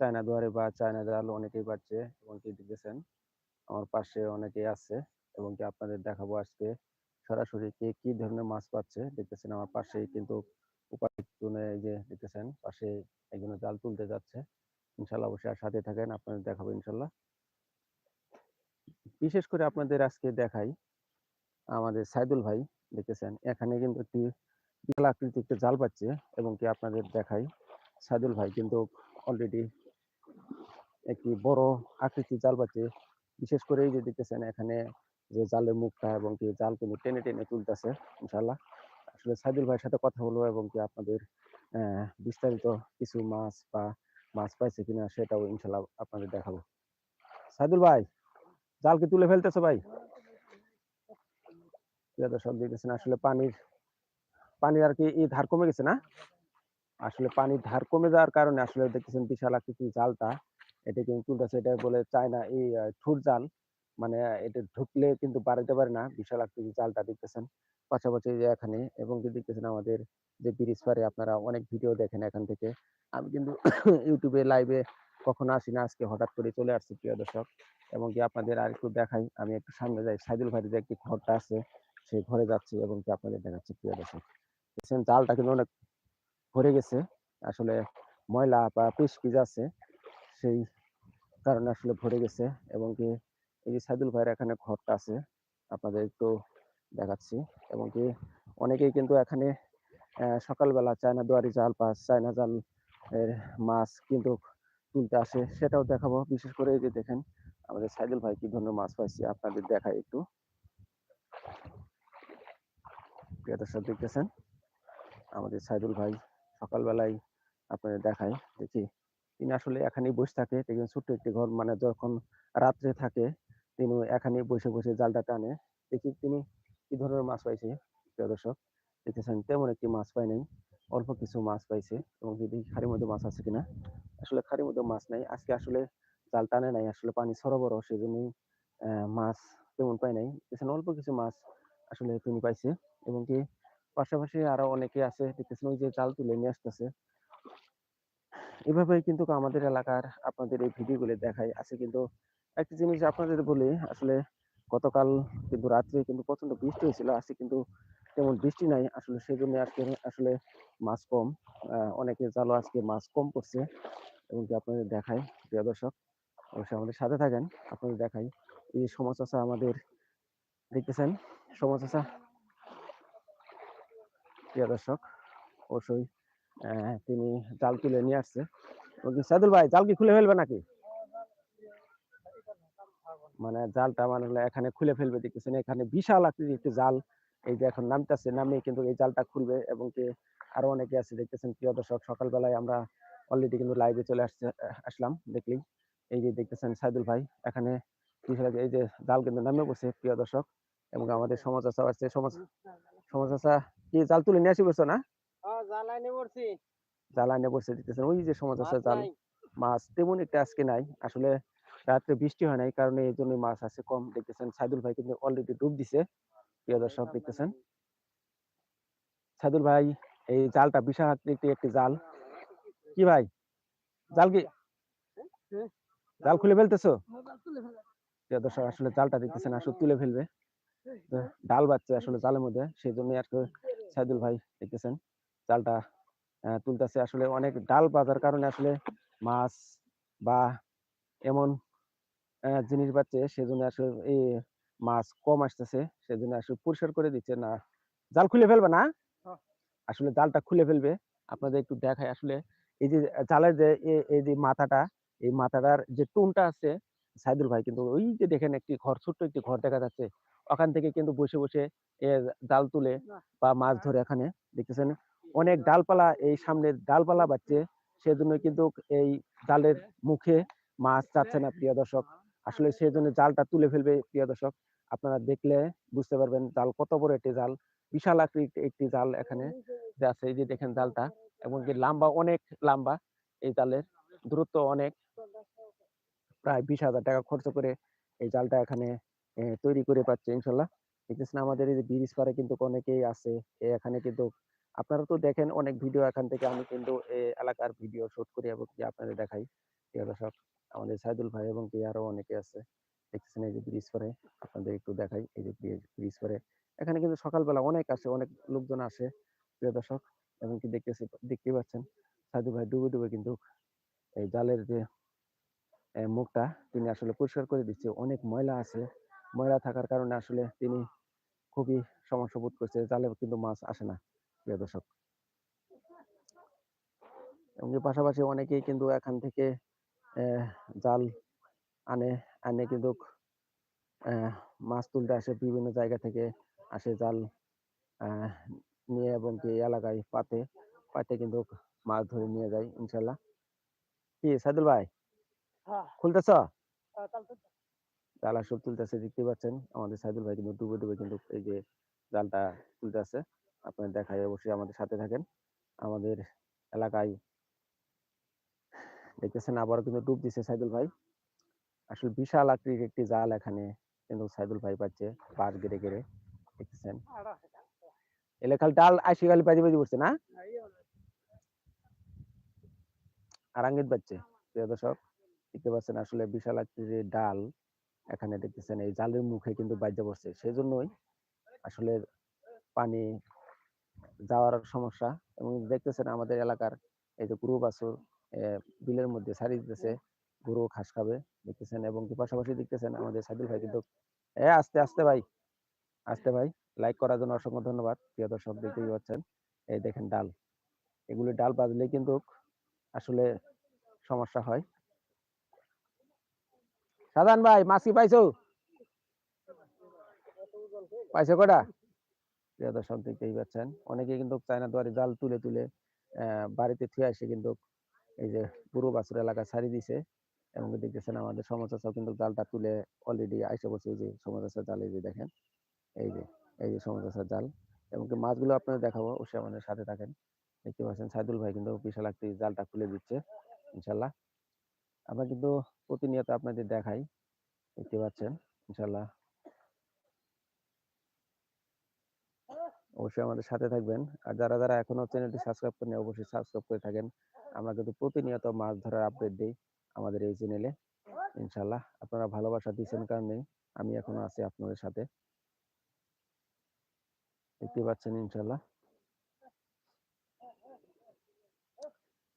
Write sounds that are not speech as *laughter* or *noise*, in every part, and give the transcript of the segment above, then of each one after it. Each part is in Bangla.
চায়না দুয়ারে বা চায়না জাল অনেকেই পাচ্ছে এবং কি দেখতেছেন? আমার পাশে অনেকেই আছে এবং কি আপনাদের দেখাবো আজকে সরাসরি কে কি ধরনের মাছ পাচ্ছে দেখতেছেন আমার পাশেই কিন্তু উপার্জনে এই যে দেখতেছেন পাশে একজন জাল তুলতে যাচ্ছে। ইনশাল্লাহ অবশ্যই আর সাথে থাকেন, আপনাদের দেখাবো ইনশাল্লাহ। বিশেষ করে আপনাদের আজকে দেখাই আমাদের সাইদুল ভাই দেখতেছেন, এখানে কিন্তু একটি বিশাল আকৃতির একটি জাল পাচ্ছে এবং কি আপনাদের দেখাই। সাইদুল ভাই কিন্তু অলরেডি একটি বড় আকৃতির জাল পাচ্ছে বিশেষ করে এই যে দেখতেছেন এখানে যে জালের মুখটা এবং কি জাল কিন্তু টেনে টেনে তুলতেছে ইনশাল্লাহ আসলে সাইদুল ভাইয়ের সাথে কথা বলব এবং কি আপনাদের বিস্তারিত কিছু মাছ বা মাছ পাইছে কিনা সেটাও ইনশাল্লাহ আপনাদের দেখাবো। সাইদুল ভাই, জাল কি তুলে ফেলতেছে ভাই? দর্শক, দেখতেছেন আসলে পানির পানির আর কি ধার কমে গেছে না? আসলে পানির ধার কমে যাওয়ার কারণে আসলে দেখতেছেন বিশাল আকৃতির জালটা এটা কিন্তু তুলতেছে এটা বলে চায়না এই আহ, ঠুর জাল মানে এটা ঢুকলে কিন্তু বাড়াইতে পারে না। বিশাল আকৃতির জালটা দেখতেছেন। পাশাপাশি যে এখানে এবং কি দেখতেছেন আমাদের যে ব্রিজ পারে আপনারা অনেক ভিডিও দেখেন এখান থেকে। আমি কিন্তু *coughs* ইউটিউবে লাইভে কখনো আসি না। আজকে হঠাৎ করে চলে আসছি প্রিয় দর্শক। এবং কি আপনাদের আর একটু দেখাই। আমি একটু সামনে যাই। সাইদুল ভাইয়ের যে একটি ঘরটা আছে সেই ঘরে যাচ্ছি এবং কি আপনাদের দেখাচ্ছি প্রিয় দর্শক। দেখছেন জালটা কিন্তু অনেক ভরে গেছে। আসলে ময়লা বা পিস পিস আছে। সেই কারণে আসলে ভরে গেছে এবং কি এই যে সাইদুল ভাইয়ের এখানে ঘরটা আছে, আপনাদের একটু দেখাচ্ছি এবং কি অনেকেই কিন্তু এখানে সকালবেলা চায়না দুয়ারি জাল বা চায়না জাল এর মাছ কিন্তু তুলতে আসে, সেটাও দেখাবো। বিশেষ করে এই যে দেখেন, আমাদের সাইদুল ভাই কি ধরনের মাছ পাইছি, আপনাদের দেখাই একটু। প্রিয় দর্শক, দেখতেছেন? আমাদের সাইদুল ভাই সকালবেলায় আপনাদের দেখায়, দেখি তিনি আসলে এখানেই বসে থাকে। দেখবেন ছোট্ট একটি ঘর মানে যখন রাত্রে থাকে, তিনি এখানেই বসে বসে জালটা টানে। দেখি তিনি কি ধরনের মাছ পাইছে, প্রিয় দর্শক। দেখতেছেন তেমন একটি মাছ পাই নাই, অল্প কিছু মাছ পাইছে। এবং যদি খাড়ির মধ্যে মাছ আছে কিনা? আসলে খাড়ির মধ্যে মাছ নাই। আজকে আসলে জাল টানে নাই, আসলে পানি সরবর সেজন্যই মাছ তেমন পাই নাই। দেখতেছেন অল্প কিছু মাছ আসলে তিনি পাইছে। এবং কি পাশাপাশি আরও অনেকে আছে। দেখতেছেন ওই যে জাল তুলে নিয়ে আসতেছে। এভাবেই কিন্তু আমাদের এলাকার আপনাদের এই ভিডিওগুলো দেখাই আছে কিন্তু একটা জিনিস আপনাদের বলি, আসলে গতকাল কিন্তু রাত্রে কিন্তু প্রচণ্ড বৃষ্টি হয়েছিল। আজকে কিন্তু তেমন বৃষ্টি নাই, আসলে সেই জন্য আজকে আসলে মাছ কম। অনেকে জালো আজকে মাছ কম পড়ছে এবং কি আপনাদের দেখাই প্রিয় দর্শক, অবশ্যই আমাদের সাথে থাকেন, আপনাদের দেখাই। এই যে সমাজ চাষা আমাদের দেখতেছেন সমাজ চাষা প্রিয় দর্শক, অবশ্যই তিনি জাল তুলে নিয়ে আসছে। সাইদুল ভাই, জাল কি খুলে ফেলবে নাকি? মানে জালটা মানে হলো এখানে খুলে ফেলবে দেখতেছেন, এখানে বিশাল আকৃতির একটি জাল। এই যে এখন নামতেছে, নামিয়ে কিন্তু এই জালটা খুলবে এবং কি আরও অনেকে আছে দেখতেছেন, প্রিয় দর্শক, সকালবেলায় আমরা অলরেডি কিন্তু লাইভে চলে আসছে, আসলাম দেখলি। এই যে দেখতেছেন সাইদুল ভাই, এখানে এই যে জাল কিন্তু নামে বসে, প্রিয় দর্শক। এবং আমাদের সমাজ আশা আসছে সমাজ সমাজ আশা কি জাল তুলে নিয়ে আসি বসছো না? জ্বালানি পড়ছি বসে দিতেছেন। ওই যে সমাজ আশা জাল মাছ তেমন একটা আজকে নাই। আসলে রাত্রে বৃষ্টি হয় নাই কারণে এই জন্য মাছ আছে কম দেখতেছেন। সাইদুল ভাই কিন্তু অলরেডি ডুব দিছে প্রিয় দর্শক দেখতেছেন। সাইদুল ভাই এই জালটা বিশাল আকৃতির একটি জাল। কি ভাই? জাল কি? জাল খুলে ফেলতেছো? প্রিয় দর্শক আসলে জালটা দেখতেছেন আসলে তুলে ফেলবে। ডাল বাচ্চা আসলে জালের মধ্যে সেই জন্য আর কি সাইদুল ভাই দেখতেছেন। জালটা তুলতেছে আসলে অনেক ডাল বাজার কারণে আসলে মাছ বা এমন জিনিস পাচ্ছে সেজন্য আসলে এই মাছ কম আসতেছে সেজন্য আসলে পরিষ্কার করে দিচ্ছে না। জাল খুলে ফেলবে না? হ্যাঁ। আসলে জালটা খুলে ফেলবে। আপনাদের একটু দেখায় আসলে এই যে জালের যে এই যে মাথাটা এই মাথাটার যে টুনটা আছে সাইদুল ভাই কিন্তু ওই যে দেখেন একটি ঘর ছোট্ট একটি ঘর দেখা যাচ্ছে। ওখান থেকে কিন্তু বসে বসে জাল তুলে বা মাছ ধরে এখানে দেখতেছেন? অনেক ডালপালা এই সামনে ডালপালা বাচ্ছে সেজন্য কিন্তু এই জালের মুখে মাছ যাচ্ছে না, প্রিয় দর্শক। আসলে সেই জন্য জালটা তুলে ফেলবে, প্রিয় দর্শক। আপনারা দেখলে বুঝতে পারবেন জাল কত বড় একটি জাল। বিশাল আকৃতির একটি জাল এখানে আছে, এই যে দেখেন জালটা এবং কি লম্বা, অনেক লম্বা এই জালের, দূরত্ব অনেক। প্রায় বিশ হাজার টাকা খরচ করে এই জালটা এখানে তৈরি করে পাচ্ছে, ইনশাল্লাহ। দেখতেছেন আমাদের এই যে ব্রিজ পারে কিন্তু অনেকেই আছে এখানে কিন্তু আপনারা তো দেখেন অনেক ভিডিও এখান থেকে আমি কিন্তু এলাকার ভিডিও শুট করি এবং কি আপনাদের দেখাই। প্রিয় দর্শক, আমাদের সাইদুল ভাই এবং কি আরও অনেকে আছে। দেখতেছেন এই যে ব্রিজ করে আপনাদের একটু দেখাই এই যে ব্রিজ করে এখানে কিন্তু সকালবেলা অনেক আসে, অনেক লোকজন আসে, প্রিয় দর্শক, এবং কি দেখতেছি, দেখতেই পাচ্ছেন সাইদুল ভাই ডুবে ডুবে কিন্তু এই জালের যে মুখটা তিনি আসলে পরিষ্কার করে দিচ্ছে। অনেক ময়লা আছে, ময়লা থাকার কারণে আসলে তিনি খুবই সমস্যা বোধ করছে। জালে কিন্তু মাছ আসে না। প্রিয় দর্শক। এবং পাশাপাশি অনেকেই কিন্তু এখান থেকে জাল আনে আনে কিন্তু মাছ তুলতে আসে বিভিন্ন জায়গা থেকে আসে জাল নিয়ে এবং কি এলাকায় পাতে পাতে কিন্তু মাছ ধরে নিয়ে যায় ইনশাল্লাহ কি সাইদুল ভাই? হ্যাঁ। খুলতেছ? হ্যাঁ, জাল সব তুলতেছে দেখতে পাচ্ছেন আমাদের সাইদুল ভাই কিন্তু ডুবে ডুবে কিন্তু এই যে জালটা তুলতেছে আপনার দেখায় অবশ্যই আমাদের সাথে থাকেন আমাদের এলাকায় দেখতেছেন আবারও কিন্তু ডুব দিছে সাইদুল ভাই আসলে বিশাল আকৃতির একটি জাল এখানে কিন্তু সাইদুল ভাই পাচ্ছে পার গেড়ে গেড়ে দেখতেছেন আর আছে, আছে। এলে খালি ডাল আশি খালি বাজি বাজি পড়ছে না আরাঙ্গিত বাজছে প্রিয় দর্শক দেখতে পাচ্ছেন আসলে বিশাল আকৃতির ডাল এখানে দেখতেছেন এই জালের মুখে কিন্তু বাজ্যা পড়ছে সেই জন্যই আসলে পানি যাওয়ার সমস্যা এবং দেখতেছেন আমাদের এলাকার এই যে গরু, বাছুর বিলের মধ্যে ছাড়ি দিতেছে, গরু ঘাস খাবে দেখতেছেন এবং পাশাপাশি দেখতেছেন আমাদের সাইদুল ভাই কিন্তু, এ, আস্তে আস্তে ভাই আস্তে ভাই লাইক করার জন্য অসংখ্য ধন্যবাদ। প্রিয় দর্শক, দেখতেই পাচ্ছেন, এই দেখেন ডাল, এগুলি ডাল বাজলে কিন্তু আসলে সমস্যা হয়। সাধারণ ভাই, মাছি পাইছো? পাইছো কটা? প্রিয় দর্শক দেখতেই পাচ্ছেন। অনেকে কিন্তু চায়না দুয়ারে জাল তুলে তুলে বাড়িতে থুয়ে আসে কিন্তু এই যে পুরো বাছুর এলাকা ছাড়ি দিছে এবং দেখতেছেন আমাদের সমাচার কিন্তু জালটা তুলে অলরেডি আইসে বসে এই যে সমাচার জাল এই যে দেখেন, এই যে এই যে সমাচার জাল এবং মাছগুলো আপনাদের দেখাবো, অবশ্যই আমাদের সাথে থাকেন। দেখতে পাচ্ছেন সাইদুল ভাই কিন্তু বিশাল একটি জালটা খুলে দিচ্ছে, ইনশাল্লাহ। আমরা কিন্তু প্রতিনিয়ত আপনাদের দেখাই, দেখতে পাচ্ছেন, ইনশাল্লাহ। অবশ্যই আমাদের সাথে থাকবেন। আর যারা যারা এখনও চ্যানেলটি সাবস্ক্রাইব করেন অবশ্যই সাবস্ক্রাইব করে থাকেন। আমরা কিন্তু প্রতিনিয়ত মাছ ধরার আপডেট দিই আমাদের এই চ্যানেলে। ইনশাল্লাহ আপনারা ভালোবাসা দিচ্ছেন কারণে আমি এখনও আছি আপনাদের সাথে। দেখতে পাচ্ছেন ইনশাল্লাহ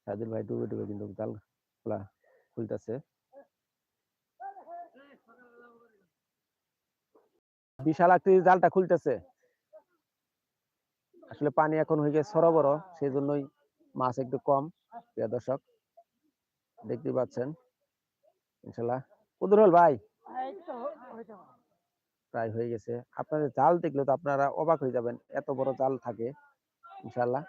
সাদিল ভাই ডুবে ডুবে কিন্তু জাল খোলা খুলতেছে। বিশাল আকৃতির জালটা খুলতেছে। আসলে পানি এখন হয়ে গেছে সরবরাহ সেই জন্যই মাছ একটু কম, প্রিয় দর্শক। দেখতে পাচ্ছেন। ইনশাল্লাহ। কুদুর হল ভাই। প্রায় হয়ে গেছে। আপনাদের জাল দেখলে তো আপনারা অবাক হয়ে যাবেন, এত বড় জাল থাকে। ইনশাল্লাহ।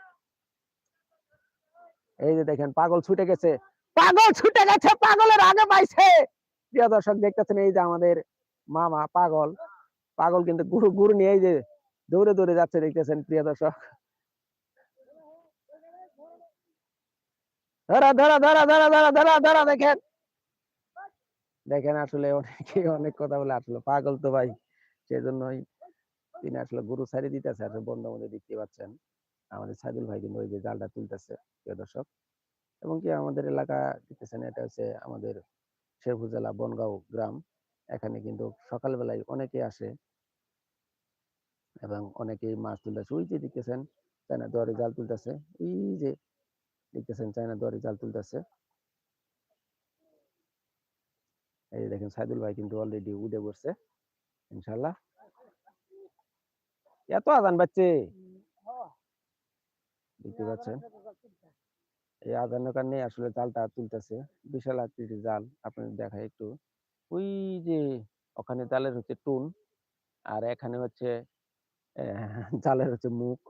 এই যে দেখেন, পাগল ছুটে গেছে। পাগল ছুটে গেছে, পাগলের আগে পাইছে। প্রিয় দর্শক, দেখতেছেন এই যে আমাদের মামা পাগল। পাগল কিন্তু গুরু গুরু নিয়ে এই যে দৌড়ে দৌড়ে যাচ্ছে, দেখতেছেন প্রিয় দর্শক। ধরা ধরা ধরা ধরা ধরা ধরা ধরা, দেখেন। দেখেন আসলে অনেকে অনেক কথা বলে আসলে। পাগল তো ভাই, সেজন্যই তিনি আসলে গরু ছাড়ি দিতেছে, আসলে বন্ধ মধ্যে দেখতে পাচ্ছেন। আমাদের সাইদুল ভাই কিন্তু ওই যে জালটা তুলতেছে, প্রিয় দর্শক। এবং কি আমাদের এলাকা দেখতেছেন, এটা হচ্ছে আমাদের শেরপুর জেলা বনগাঁও গ্রাম। এখানে কিন্তু সকালবেলায় অনেকে আসে এবং অনেকেই মাছ তুলতেছে। ওই যে দেখতেছেন, চায়না দুয়ারে জাল তুলতেছে। এই যে দেখতেছেন, চায়না দুয়ারে জাল তুলতেছে। এই দেখেন, সাইদুল ভাই কিন্তু অলরেডি উঠে পড়ছে ইনশাল্লাহ এত আজান বাচ্চে দেখতে পাচ্ছেন? এই আজানের কারণে আসলে জালটা তুলতেছে। বিশাল আকৃতির জাল, আপনাদের দেখায় একটু। ওই যে ওখানে জালের হচ্ছে টুন, আর এখানে হচ্ছে জালের হচ্ছে মুখ।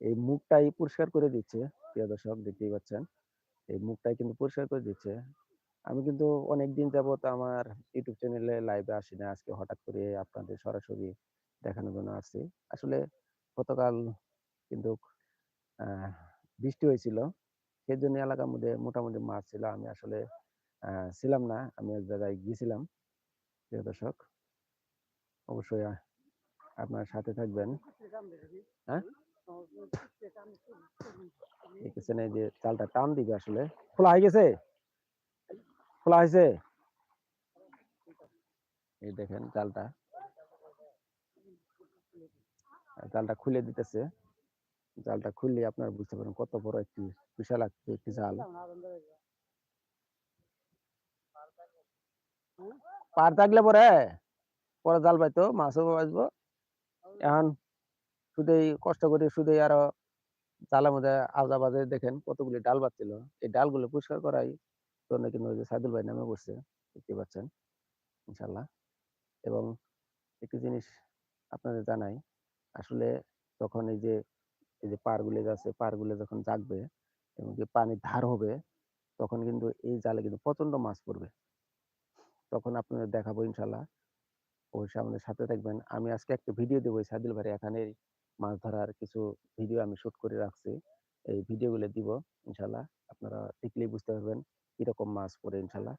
এই মুখটাই পরিষ্কার করে দিচ্ছে, প্রিয় দর্শক, দেখতেই পাচ্ছেন। এই মুখটাই কিন্তু পরিষ্কার করে দিচ্ছে। আমি কিন্তু অনেকদিন যাবত আমার ইউটিউব চ্যানেলে লাইভে আসি না আজকে হঠাৎ করে আপনাদের সরাসরি দেখানোর জন্য আসছি। আসলে গতকাল কিন্তু বৃষ্টি হয়েছিল। সেই জন্য এলাকার মধ্যে মোটামুটি মাছ ছিল। আমি আসলে ছিলাম না। আমি এক জায়গায় গিয়েছিলাম, প্রিয় দর্শক। অবশ্যই আপনার সাথে থাকবেন। হ্যাঁ? এই যে চালটা টান দিবে আসলে। খোলা হয়ে গেছে? খোলা হয়েছে? এই দেখেন আর জালটা খুলে দিতেছে। জালটা খুললে আপনারা বুঝতে পারেন কত বড় একটি বিশাল একটি জাল। পার থাকলে পরে? পরে জাল পাইতো, মাছও বাঁচবো এখন শুধুই কষ্ট করে শুধুই আরও জালের মধ্যে বাজে দেখেন কতগুলি ডাল বাচ্ছিল। এই ডালগুলো পরিষ্কার করাই জন্য কিন্তু সাইদুল ভাই নামে বসছে দেখতে পাচ্ছেন, ইনশাল্লাহ। এবং একটি জিনিস আপনাদের জানাই, আসলে যখন এই যে এই যে পারগুলো যাচ্ছে পারগুলো যখন জাগবে এবং যে পানি ধার হবে, তখন কিন্তু এই জালে কিন্তু প্রচণ্ড মাছ পড়বে। তখন আপনাদের দেখাবো ইনশাল্লাহ। অবশ্যই আমাদের সাথে থাকবেন। আমি আজকে একটা ভিডিও দেবো সাদিল ভাই এখানে মাছ ধরার কিছু ভিডিও আমি শুট করে রাখছি। এই ভিডিওগুলো দিব ইনশাল্লাহ আপনারা দেখলেই বুঝতে পারবেন কীরকম মাছ পড়ে ইনশাল্লাহ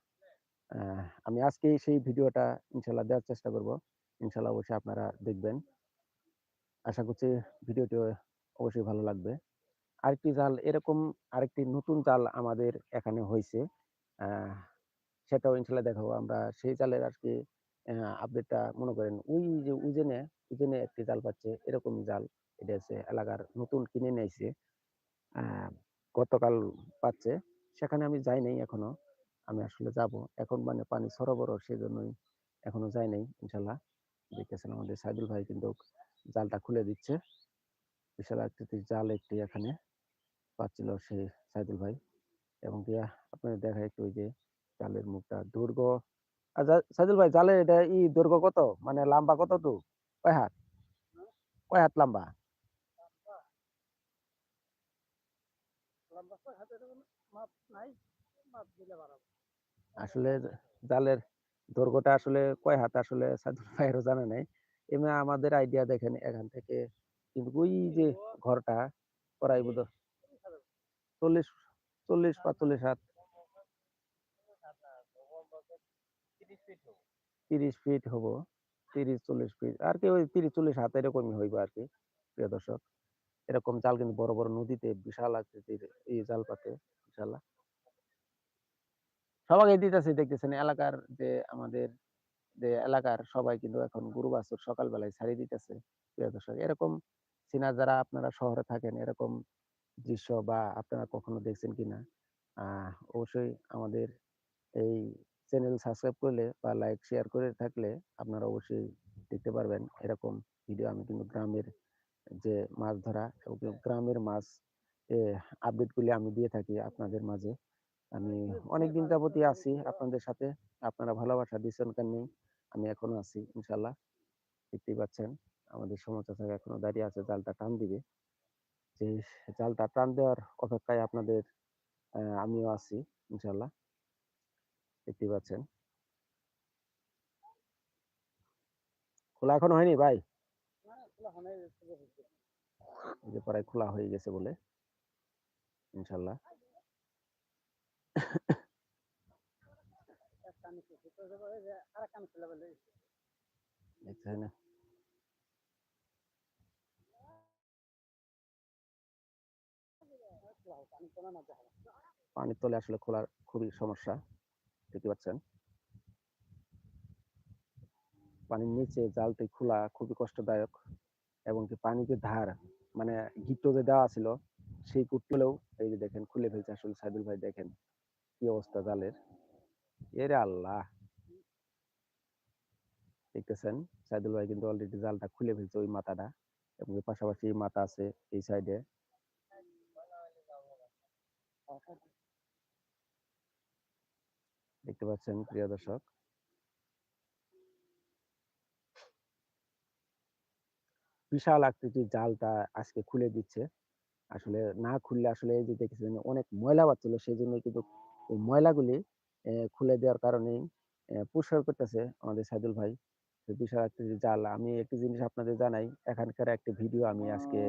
আমি আজকে সেই ভিডিওটা ইনশাল্লাহ দেওয়ার চেষ্টা করব। ইনশাল্লাহ অবশ্যই আপনারা দেখবেন। আশা করছি ভিডিওটি অবশ্যই ভালো লাগবে। আরেকটি জাল, এরকম আরেকটি নতুন জাল আমাদের এখানে হয়েছে সেটাও ইনশাল্লাহ দেখাবো। আমরা সেই জালের আর কি আপডেটটা মনে করেন, ওই যে উজেনে উজেনে একটি জাল পাচ্ছে এরকম জাল এটা হচ্ছে এলাকার নতুন কিনে নিয়েছে। গতকাল পাচ্ছে, সেখানে আমি যাই নাই এখনও, আমি আসলে যাব। এখন মানে পানি সরবর সেই জন্যই এখনও যাই নাই, ইনশাল্লাহ। দেখতেছেন আমাদের সাইদুল ভাই কিন্তু জালটা খুলে দিচ্ছে। বিশাল আকৃতির জাল একটি এখানে পাচ্ছিল সেই সাইদুল ভাই। এবং কি আপনাদের দেখা একটু ওই যে জালের মুখটা দৈর্ঘ্য সাইদুল ভাই জালের এটা ই দৈর্ঘ্য কত? মানে লম্বা কত তো কয় হাত? কয় হাত লম্বা? আসলে জালের দৈর্ঘ্যটা আসলে কয় হাত আসলে সাইদুল ভাইয়েরও জানা নাই। এমনি আমাদের আইডিয়া দেখেন এখান থেকে। কিন্তু ওই যে ঘরটা প্রায় বোধ চল্লিশ চল্লিশ পাঁচচল্লিশ হাত। তিরিশ ফিট হব, তিরিশ, চল্লিশ ফিট আর কি ওই তিরিশ, চল্লিশ হাত এরকমই হইব আর কি, প্রিয় দর্শক। এরকম জাল কিন্তু বড় বড় নদীতে বিশাল আকৃতির এই জাল পাতে ইনশাল্লাহ সবাই দিতেছে দেখতেছেন, এলাকার যে আমাদের যে এলাকার সবাই কিন্তু এখন গরু বাছুর সকালবেলায় ছাড়িয়ে দিতেছে, প্রিয় দর্শক। এরকম সিনা যারা আপনারা শহরে থাকেন, এরকম দৃশ্য বা আপনারা কখনো দেখছেন কিনা? আহ, অবশ্যই আমাদের এই চ্যানেল সাবস্ক্রাইব করলে বা লাইক শেয়ার করে থাকলে আপনারা অবশ্যই দেখতে পারবেন এরকম ভিডিও আমি কিন্তু গ্রামের যে মাছ ধরা এবং গ্রামের মাছ আপডেটগুলি আমি দিয়ে থাকি আপনাদের মাঝে। আমি অনেক দিন যাবতই আছি আপনাদের সাথে। আপনারা ভালোবাসা দিচ্ছেন কেন আমি এখনও আছি ইনশাল্লাহ দেখতেই পাচ্ছেন আমাদের সমস্যা থেকে এখনও দাঁড়িয়ে আছে জালটা টান দিবে। যে জালটা টান দেওয়ার অপেক্ষায় আপনাদের আহ, আমিও আছি ইনশাল্লাহ দেখতেই পাচ্ছেন। খোলা এখনও হয়নি ভাই? যে প্রায় খোলা হয়ে গেছে বলে। ইনশাল্লাহ। না। পানির তলে আসলে খোলার খুবই সমস্যা। দেখতে পাচ্ছেন? পানির নিচে জালটি খোলা খুবই কষ্টদায়ক এবং কি পানি যে ধার মানে গিট্টো যে দেওয়া ছিল, সেই কুটলেও এই যে দেখেন খুলে ফেলছে আসলে সাইদুল ভাই, দেখেন কি অবস্থা জালের। এরে আল্লাহ! দেখতেছেন? সাইদুল ভাই কিন্তু অলরেডি জালটা খুলে ফেলছে ওই মাথাটা এবং পাশাপাশি মাথা আছে এই সাইডে দেখতে পাচ্ছেন প্রিয় দর্শক। বিশাল আকৃতির জালটা আজকে খুলে দিচ্ছে। আসলে না খুললে আসলে এই যে দেখেছেন অনেক ময়লা বাচ্ছিল সেই জন্য কিন্তু এই ময়লাগুলি খুলে দেওয়ার কারণেই আহ, পরিষ্কার করতেছে আমাদের সাইদুল ভাই। বিশাল আকৃতির জাল। আমি একটি জিনিস আপনাদের জানাই এখানকার একটি ভিডিও আমি আজকে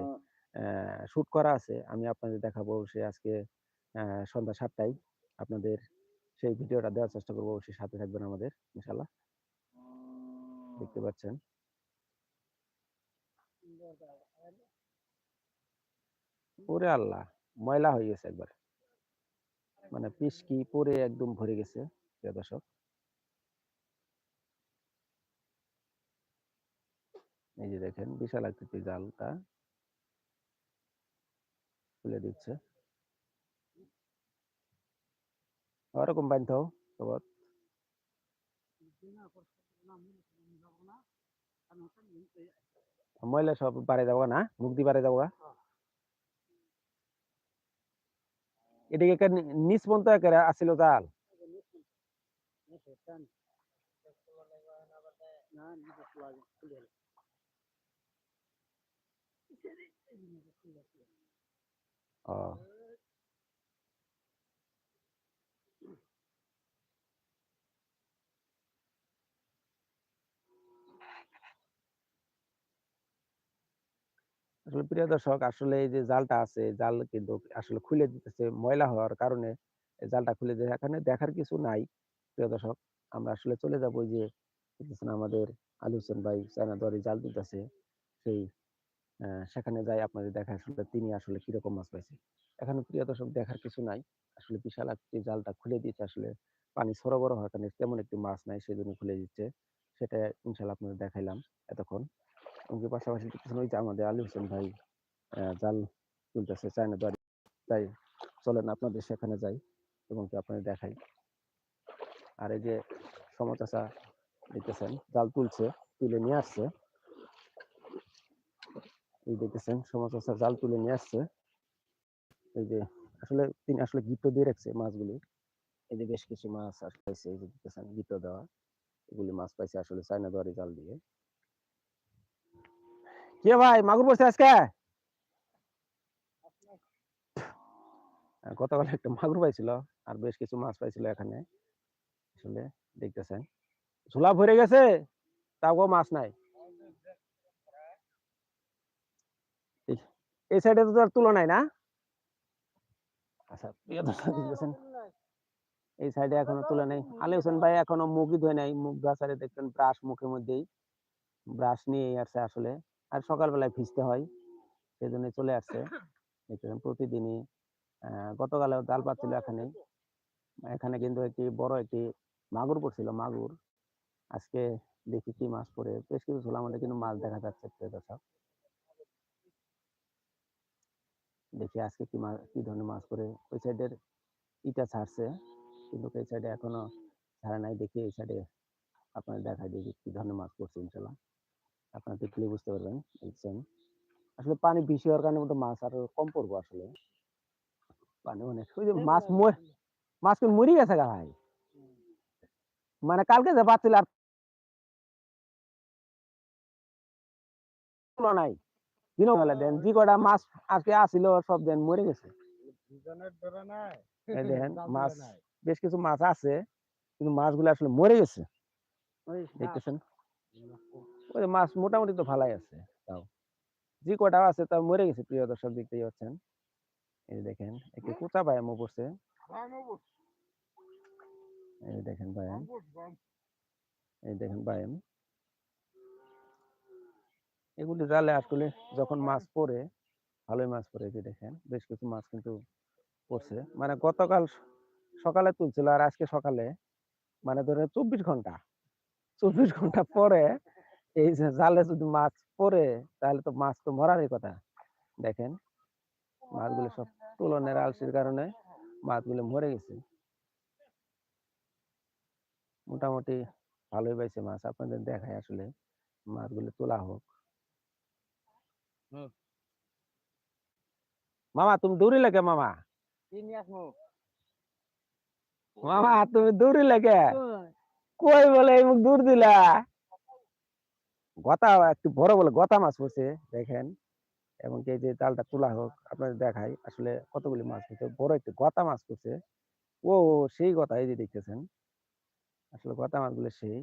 শুট করা আছে। আমি আপনাদের দেখাবো সে আজকে সন্ধ্যা সাতটায় আপনাদের সেই ভিডিওটা দেওয়ার চেষ্টা করব অবশ্যই সাথে থাকবেন আমাদের, ইনশাল্লাহ। দেখতে পাচ্ছেন। ওরে আল্লাহ, ময়লা হয়ে গেছে একবার। মানে পিসকি পরে একদম ভরে গেছে দর্শক। এই যে দেখেন, বিশাল আকৃতির জালটা খুলে দিচ্ছে। ওরকম বানতে খবর ময়লা সব বাড়ে যাব না মুখ দিয়ে বাড়ে যাব? এদিকে নিচ পর্যন্ত একেবারে আসিল জাল ও আসলে প্রিয় দর্শক, আসলে এই যে জালটা আছে, জাল কিন্তু আসলে খুলে দিতেছে ময়লা হওয়ার কারণে জালটা খুলে দিয়ে। এখানে দেখার কিছু নাই, প্রিয় দর্শক। আমরা আসলে চলে যাব যে আমাদের আলী হোসেন ভাই চায়না দরে জাল দিতেছে। সেই সেখানে যাই আপনাদের দেখা আসলে তিনি আসলে কীরকম মাছ পাইছে। এখানে প্রিয় দর্শক দেখার কিছু নাই। আসলে বিশাল আকৃতির জালটা খুলে দিয়েছে আসলে। পানি সরবরাহ কারণে তেমন একটি মাছ নাই, সেজন্য খুলে দিচ্ছে। সেটা ইনশাল্লাহ আপনাদের দেখাইলাম এতক্ষণ। এবং কি পাশাপাশি ওই যে আমাদের আলী হোসেন ভাই জাল তুলতেছে চায়না দরে তাই চলেন আপনাদের সেখানে যাই এবং কি আপনাদের দেখাই। আর এই যে সমচাচা দেখতেছেন, জাল তুলছে, তুলে নিয়ে আসছে। এই দেখতেছেন সমচাচা জাল তুলে নিয়ে আসছে। এই যে আসলে তিনি আসলে গিট্টো দিয়ে রাখছে মাছগুলি। এই যে বেশ কিছু মাছ পাইছে এই যে দেখতেছেন গিট্টো দেওয়া। এগুলি মাছ পাইছে আসলে চায়না দরে জাল দিয়ে। কে ভাই? মাগুর পড়ছে আজকে? গতকাল একটা মাগুর পাইছিল আর বেশ কিছু মাছ পাইছিল এখানে। আসলে দেখতেছেন। ঝোলা ভরে গেছে, তাও মাছ নাই। এই- সাইডে তো আর তুলো নাই না? আচ্ছা প্রিয় দর্শক এই সাইডে এখনও তুলে নাই। আলী হোসেন ভাই এখনও মুখই ধোয় নাই। মুখ গাছারে দেখতেন ব্রাশ মুখের মধ্যেই। ব্রাশ নিয়ে আসছে আসলে। আর সকালবেলায় ভিজতে হয় সেই জন্য চলে আসছে। প্রতিদিনই আহ, জাল পাচ্ছিল এখানে। এখানে কিন্তু একটি বড় একটি মাগুর পড়ছিল মাগুর। আজকে দেখি কি মাছ পড়ে বেশ কিছু ঝোলা মধ্যে কিন্তু মাছ দেখা যাচ্ছে দেখি আজকে কি মাছ কি ধরনের মাছ পড়ে। ওই সাইডের ইটা ছাড়ছে কিন্তু এই সাইডে এখনও ছাড়া নাই। দেখি এই সাইডে আপনার দেখি কি ধরনের মাছ পড়ছে ইনশাল্লাহ। আপনারা দেখলে বুঝতে পারবেন দেখছেন। আসলে পানি বেশি হওয়ার কারণে মতো মাছ আরও কম পড়ব আসলে। পানি অনেক ওই যে মাছ মাছ কি মরে গেছে গা ভাই। মানে কালকে যে পাচ্ছিল আর নাই। দিনও বেলা দেন যে কটা মাছ আজকে আসিল সব দেন মরে গেছে। দেখেন *laughs* মাছ বেশ কিছু মাছ আছে কিন্তু মাছগুলো আসলে মরে গেছে। দেখতেছেন। ওই মাছ মোটামুটি তো ভালাই আছে তাও। যে কটা আছে তাও মরে গেছে প্রিয় দর্শক দেখতেই পাচ্ছেন। এই দেখেন একটি কোচা বায়ামও পড়ছে এই দেখেন বায়াম এই দেখেন বায়াম এগুলি জালে আসলে যখন মাছ পড়ে ভালোই মাছ পড়ে এই যে দেখেন বেশ কিছু মাছ কিন্তু পড়ছে। মানে গতকাল সকালে তুলছিল আর আজকে সকালে মানে ধরে চব্বিশ ঘণ্টা চব্বিশ ঘণ্টা পরে এই যে জালে যদি মাছ পড়ে তাহলে তো মাছ তো মরারই কথা। দেখেন মাছগুলো সব তুলনের আলসির কারণে মাছগুলো মরে গেছে। মোটামুটি ভালোই পাইছে মাছ। আপনাদের দেখায় আসলে মাছগুলো তোলা হোক। মামা তুমি দৌড়িলে কে মামা? মামা তুমি দৌড়িলে কে? কই বলে এই মুখ দূর দিলা? গতা একটু বড় বলে গতা মাছ পড়ছে দেখেন। এবং এই যে জালটা তোলা হোক, আপনাদের দেখাই আসলে কতগুলি মাছ পড়ছে বড় একটি গতা মাছ পড়ছে ও, সেই গতা, এই যে দেখতেছেন। আসলে গতা মাছগুলো সেই।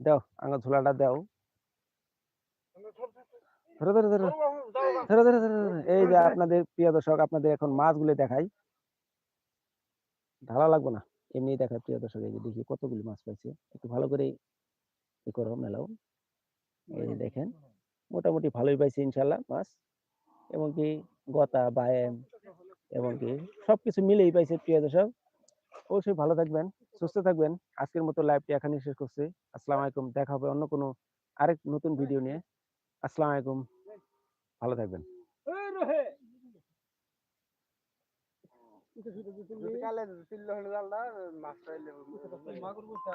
দাও আঙ্গ ঝোলাটা দাও। ধরো ধরো ধরো ধরো ধরো ধরো। এই যে আপনাদের, প্রিয় দর্শক, আপনাদের এখন মাছগুলো দেখাই। ঢালা লাগবে না। এমনি দেখায় প্রিয় দর্শক, এই যে দেখি কতগুলি মাছ পাইছে। একটু ভালো করে ই করো, মেলাও। এই যে দেখেন, মোটামুটি ভালোই পাইছে ইনশাল্লাহ মাছ। এবং কি গতা, বায়েম এবং কি সবকিছু মিলেই পাইছে, প্রিয় দর্শক। অবশ্যই ভালো থাকবেন, সুস্থ থাকবেন। আজকের মতো লাইভটি এখানে শেষ করছি। আসসালামু আলাইকুম, দেখা হবে অন্য কোনো আরেক নতুন ভিডিও নিয়ে। আসসালামু আলাইকুম, ভালো থাকবেন। কালে তিল্লো হলে জালটা মাছ পাইলে মাগুর বসা